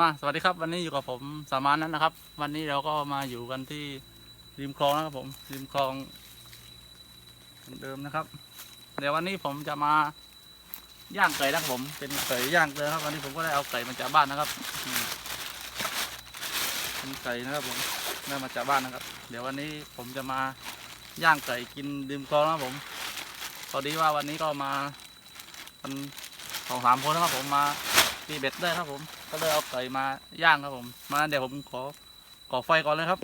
มาสวัสดีครับ วันนี้อยู่กับผมสามานนั้นนะครับ วันนี้เราก็มาอยู่กันที่ริมคลองนะครับผมริมคลองเหมือนเดิมนะครับ เดี๋ยววันนี้ผมจะมาย่างไก่นะครับผม เป็นไก่ย่างเลยครับ วันนี้ผมก็ได้เอาไก่มาจากบ้านนะครับเป็นไก่นะครับผมได้มาจากบ้านนะครับ เดี๋ยววันนี้ผมจะมาย่างไก่กินริมคลองนะครับผมพอดีว่าวันนี้ก็มากันสองสามคนนะครับผมมา ตีเบ็ดได้ครับผม ก็เลยเอาไก่มาย่างครับผม มาเดี๋ยวผมขอก่อไฟก่อนเลยครับ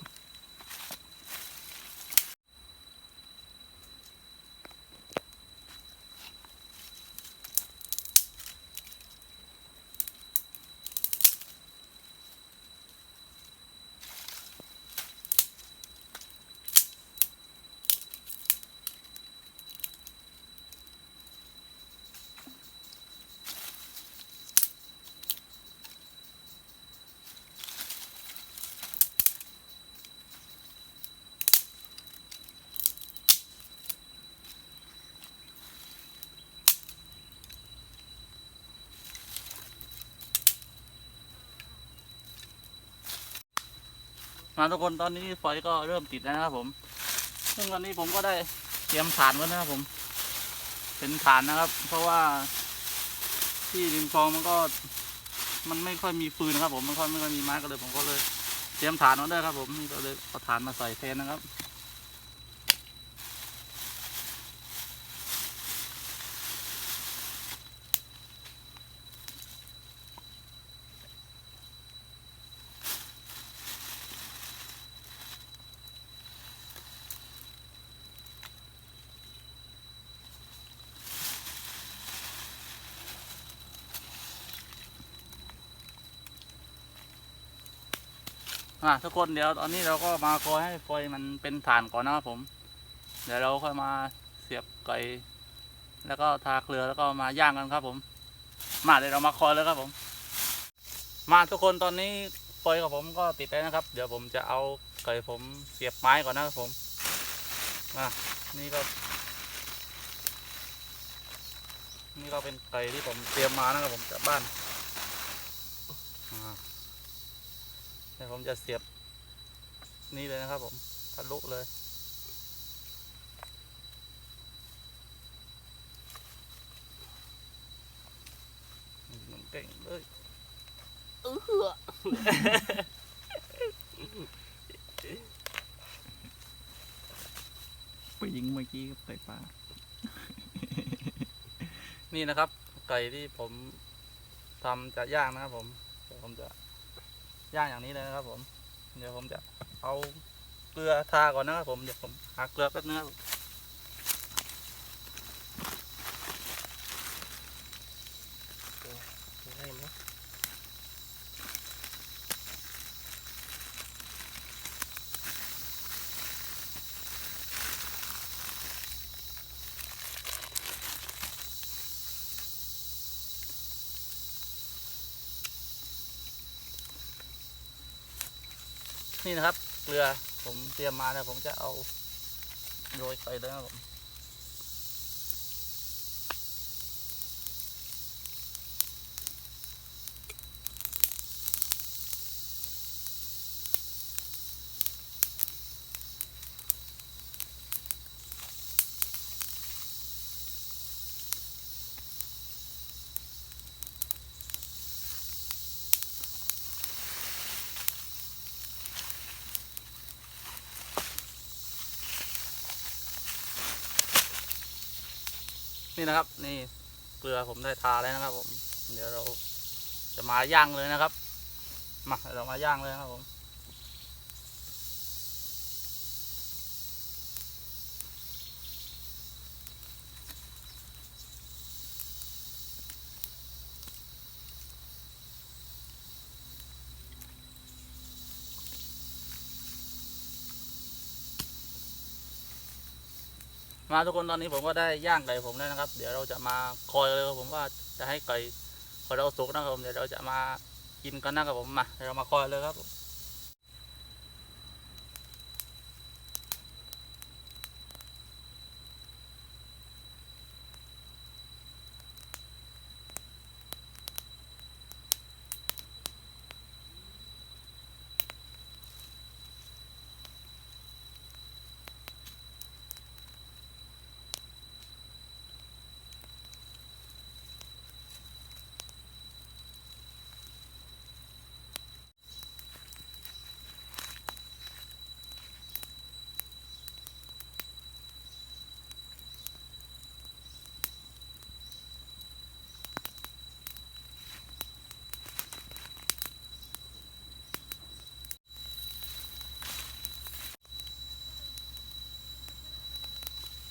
มาทุกคนตอนนี้ไฟก็เริ่มติดแล้วนะครับผม ซึ่งตอนนี้ผมก็ได้เตรียมฐานไว้นะครับผม เป็นฐานนะครับ เพราะว่าที่ริมคลองมันก็ มันไม่ค่อยมีฟืนนะครับ ผมมันค่อยไม่ค่อยมีไม้ก็เลย ผมก็เลยเตรียมฐานไว้ด้วยครับ ผมก็เลยเอาฐานมาใส่แทนนะครับ อะทุกคนเดี๋ยวตอนนี้เราก็มาคอยให้ไฟมันเป็นฐานก่อนนะครับผม เดี๋ยวเราค่อยมาเสียบไก่แล้วก็ทาเกลือแล้วก็มาย่างกันครับผม มาเดี๋ยวเรามาคอยเลยครับผม มาทุกคนตอนนี้ไฟกับผมก็ติดแล้วนะครับ เดี๋ยวผมจะเอาไก่ผมเสียบไม้ก่อนนะครับผมอะนี่ก็นี่ก็เป็นไก่ที่ผมเตรียมมานะครับผมจากบ้านอ่า เดี๋ยวผมจะเสียบนี่เลยนะครับผมทะลุเลยมันเก่งเลยเออไปยิงเมื่อกี้กับไก่ป่านี่นะครับ ไก่ที่ผมทำจะย่างนะครับผมเดี๋ยวผมจะ ย่างอย่างนี้เลยนะครับผม เดี๋ยวผมจะเอาเกลือทาก่อนนะครับผม เดี๋ยวผมหาเกลือแป๊บนึงครับ นี่นะครับ เกลือผมเตรียมมาแล้วผมจะเอาโรยไปเลยนะครับผม นี่นะครับ นี่เกลือผมได้ทาแล้วนะครับผม เดี๋ยวเราจะมาย่างเลยนะครับ มาเรามาย่างเลยครับผม มาทุกคนตอนนี้ผมก็ได้ย่างไก่ผมแล้วนะครับ เดี๋ยวเราจะมาคอยเลยครับผมว่าจะให้ไก่พอเราสุกนะครับผมเดี๋ยวเราจะมากินกันนะครับผมมาเดี๋ยวเรามาคอยเลยครับ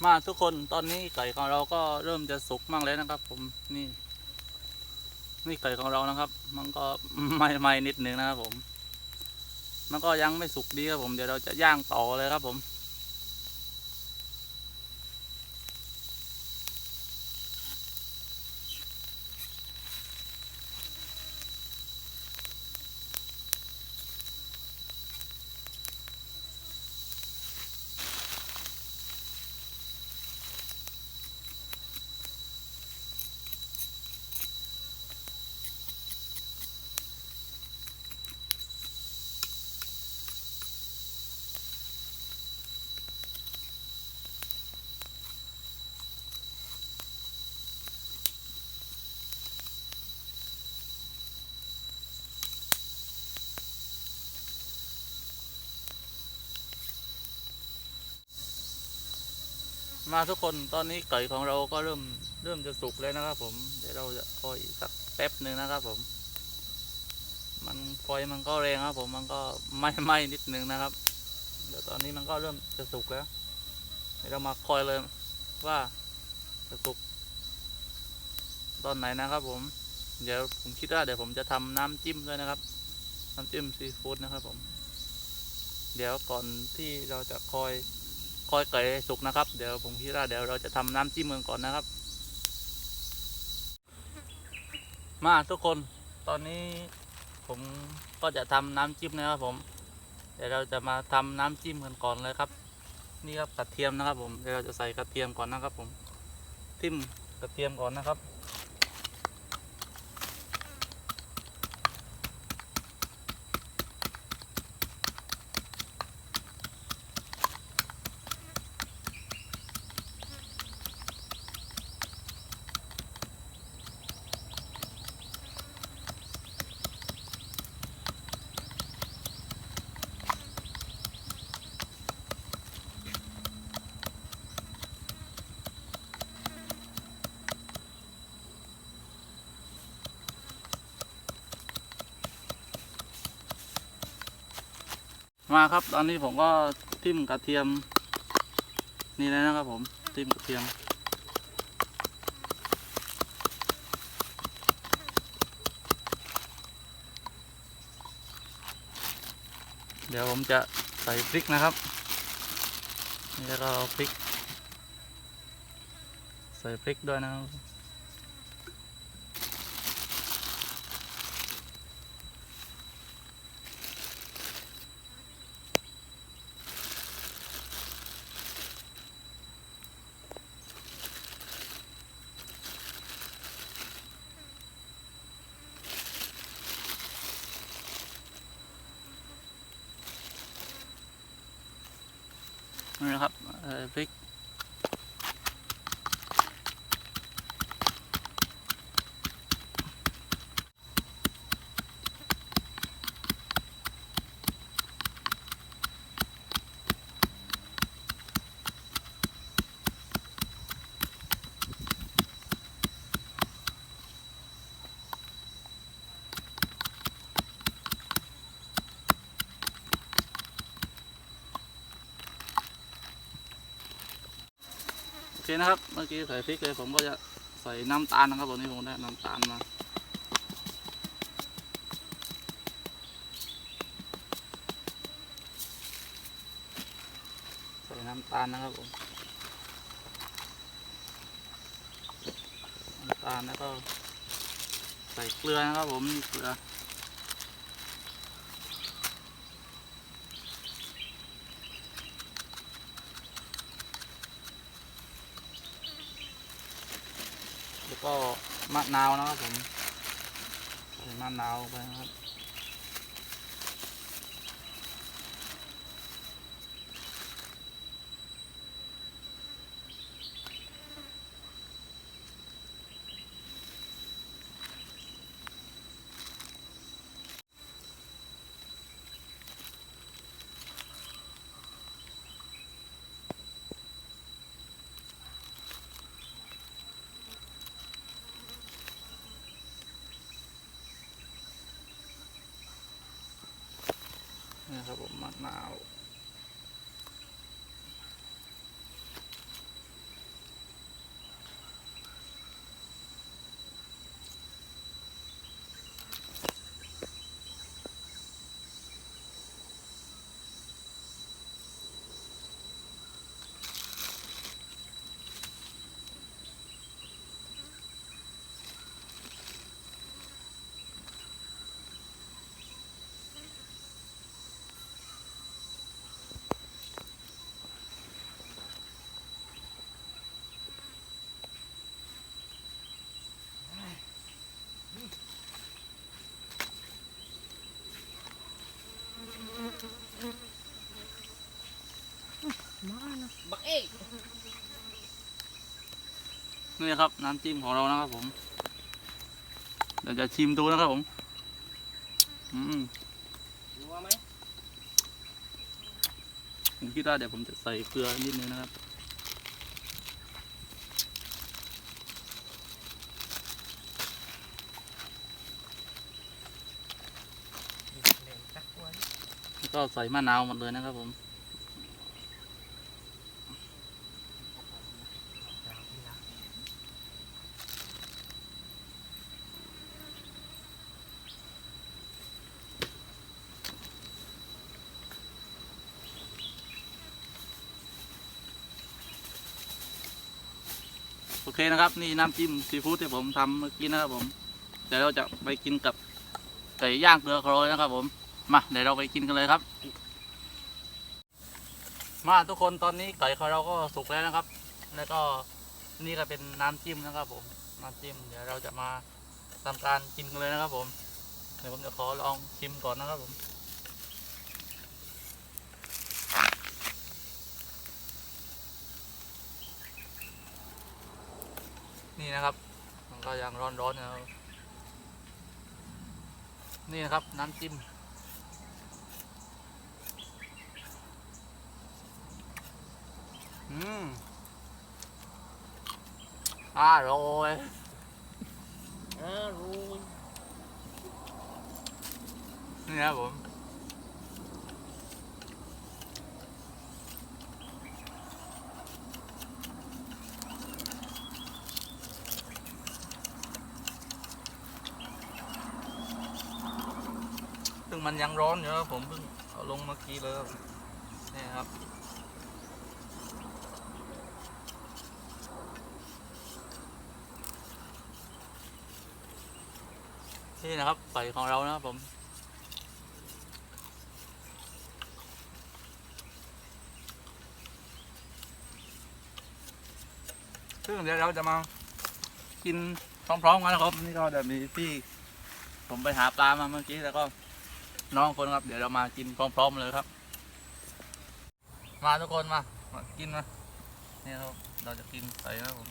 มาทุกคนตอนนี้ไก่ของเราก็เริ่มจะสุกมากแล้วนะครับ ผมนี่ นี่ไก่ของเรานะครับ มันก็ไม่ไม่นิดหนึ่งนะครับผม มันก็ยังไม่สุกดีครับผมเดี๋ยวเราจะย่างต่อเลยครับผม มาทุกคนตอนนี้ไก่ของเราก็เริ่มเริ่มจะสุกแล้วนะครับ ผมเดี๋ยวเราจะคอยสักแป๊บหนึ่งนะครับ ผม มันไฟมันก็แรงครับ ผมมันก็ไหม้ไหม้นิดนึงนะครับ เดี๋ยวตอนนี้มันก็เริ่มจะสุกแล้วเดี๋ยวเรามาคอยเลยว่าจะสุกตอนไหนนะครับ ผม เดี๋ยวผมคิดว่าเดี๋ยวผมจะทำน้ำจิ้มด้วยนะครับ น้ำจิ้มซีฟู้ดนะครับ ผม เดี๋ยวก่อนที่เราจะคอย คอยไก่สุกนะครับ เดี๋ยวผมคิดว่าเดี๋ยวเราจะทำน้ำจิ้มเมืองก่อนนะครับ มาทุกคนตอนนี้ผมก็จะทำน้ำจิ้มนะครับผม เดี๋ยวเราจะมาทำน้ำจิ้มกันก่อนเลยครับ นี่ครับกระเทียมนะครับผมเดี๋ยวเราจะใส่กระเทียมก่อนนะครับผม ทิ่มกระเทียมก่อนนะครับ มาครับ ตอนนี้ผมก็ทิ่มกระเทียม นี่แล้วนะครับ ผมทิ่มกระเทียม เดี๋ยวผมจะใส่พริกนะครับนี่แล้วก็เอาพริก ใส่พริกด้วยนะครับ นะครับพริก เคนะครับ เมื่อกี้ใส่พริกเลยผมก็จะใส่น้ำตาลนะครับวันนี้ผมได้น้ำตาลมาใส่น้ำตาลนะครับผมน้ำตาลแล้วก็ใส่เกลือนะครับผมนี่เกลือ ก็มะนาวนะครับผมใส่มะนาวไปครับ ครับผมมะนาว นี่ครับ น้ำจิ้มของเรานะครับผมเดี๋ยวจะชิมดูนะครับผมอืมรู้ว่าไหมผมคิดว่าเดี๋ยวผมจะใส่เกลือนิดนึงนะครับแล้วก็ใส่มะนาวหมดเลยนะครับผม โอเคนะครับ นี่น้ำจิ้มซีฟู้ดที่ผมทำเมื่อกี้นะครับผมเดี๋ยวเราจะไปกินกับไก่ย่างเกลือโครยนะครับ ผมมาเดี๋ยวเราไปกินกันเลยครับ มาทุกคนตอนนี้ไก่ของเราก็สุกแล้วนะครับ แล้วก็นี่ก็เป็นน้ำจิ้มนะครับ ผมน้ำจิ้มเดี๋ยวเราจะมาทำการกินกันเลยนะครับ ผมเดี๋ยวผมจะขอลองชิมก่อนนะครับผม นี่นะครับ มันก็ยังร้อนๆอยู่นะครับ นี่นะครับน้ำจิ้ม อืมอร่อยอ่ารู้นี่นะครับผม มันยังร้อนอยู่นะครับผมเพิ่งเอาลงเมื่อกี้เลยนี่ครับนี่นะครับไก่ของเรานะครับผมซึ่งเดี๋ยวเราจะมากินพร้อมๆกันนะครับนี่ก็เดี๋ยวมีพี่ผมไปหาปลามาเมื่อกี้แล้วก็ น้องคนครับ เดี๋ยวเรามากินพร้อม ๆ เลยครับ มาทุกคนมามากินมานี่ครับเราจะกินไก่นะครับผม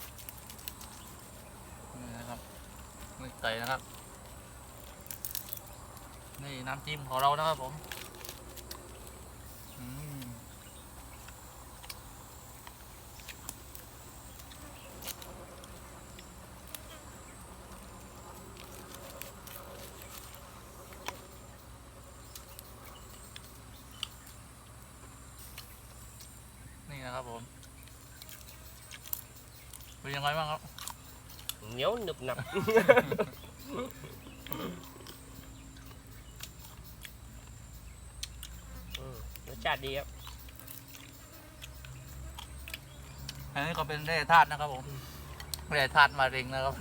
นี่นะครับนี่ไก่นะครับ นี่น้ำจิ้มของเรานะครับผมอืมนี่นะครับผมเป็น ยังไงบ้างครับ เหนียวหนึบหนับ อืมรสชาติดีครับ อันนี้ก็เป็นแร่ธาตุนะครับผมแร่ธาตุมะเร็งนะครับ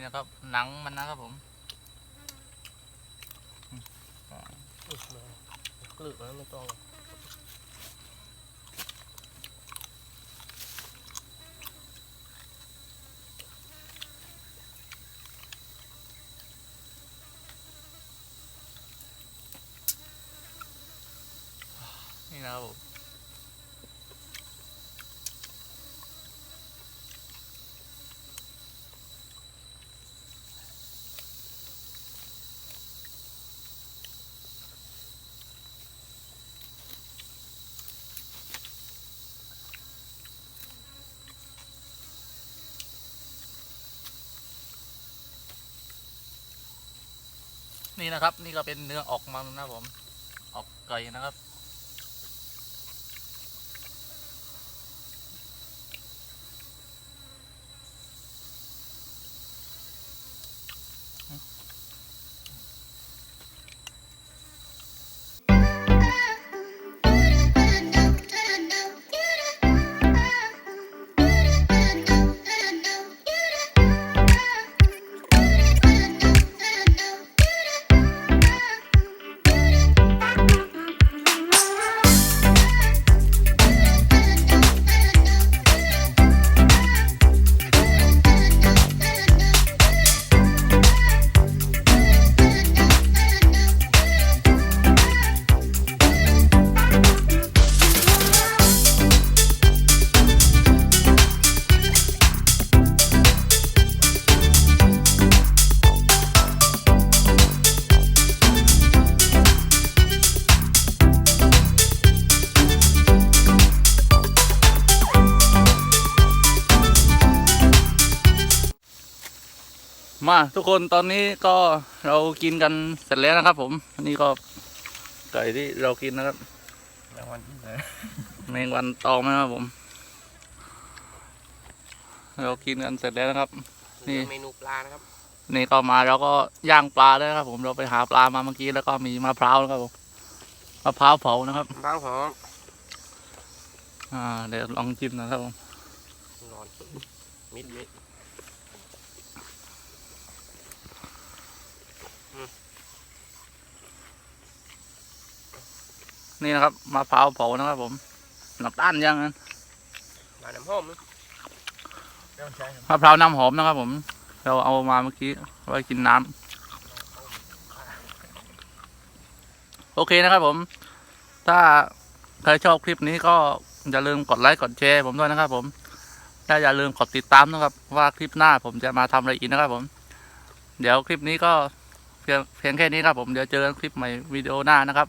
นี่นะครับ หนังมันนะครับผมอืมมากลึกนะไม่ต้อง นี่นะครับ นี่ก็เป็นเนื้อออกมันนะครับผม ออกไก่นะครับ มาทุกคนตอนนี้ก็เรากินกันเสร็จแล้วนะครับ ผมอันนี้ก็ไก่ที่เรากินนะครับรางวัลที่ไหนแมงวันตองนะครับผม เรากินกันเสร็จแล้วนะครับ นี่เมนูปลานะครับนี่ก็มาเราก็ย่างปลาด้วยนะครับ ผมเราไปหาปลามาเมื่อกี้แล้วก็มีมะพร้าวนะครับผมมะพร้าวเผานะครับบางผมอ่าเดี๋ยวลองชิมนะครับผมนอนมิดมิด นี่นะครับมะพร้าวเผานะครับผมน้ำตาลยังนั้นมาน้ำหอมนะต้องใช้ครับมะพร้าวน้ำหอมนะครับผม เราเอามาเมื่อกี้ไว้กินน้ำโอเคนะครับผม ถ้าใครชอบคลิปนี้ก็อย่าลืมกดไลค์กดแชร์ผมด้วยนะครับ ผมและอย่าลืมกดติดตามนะครับ ว่าคลิปหน้าผมจะมาทำอะไรอีกนะครับผม เดี๋ยวคลิปนี้ก็เพียงเพียงแค่นี้ครับผมเดี๋ยวเจอกันคลิปใหม่วิดีโอหน้านะครับ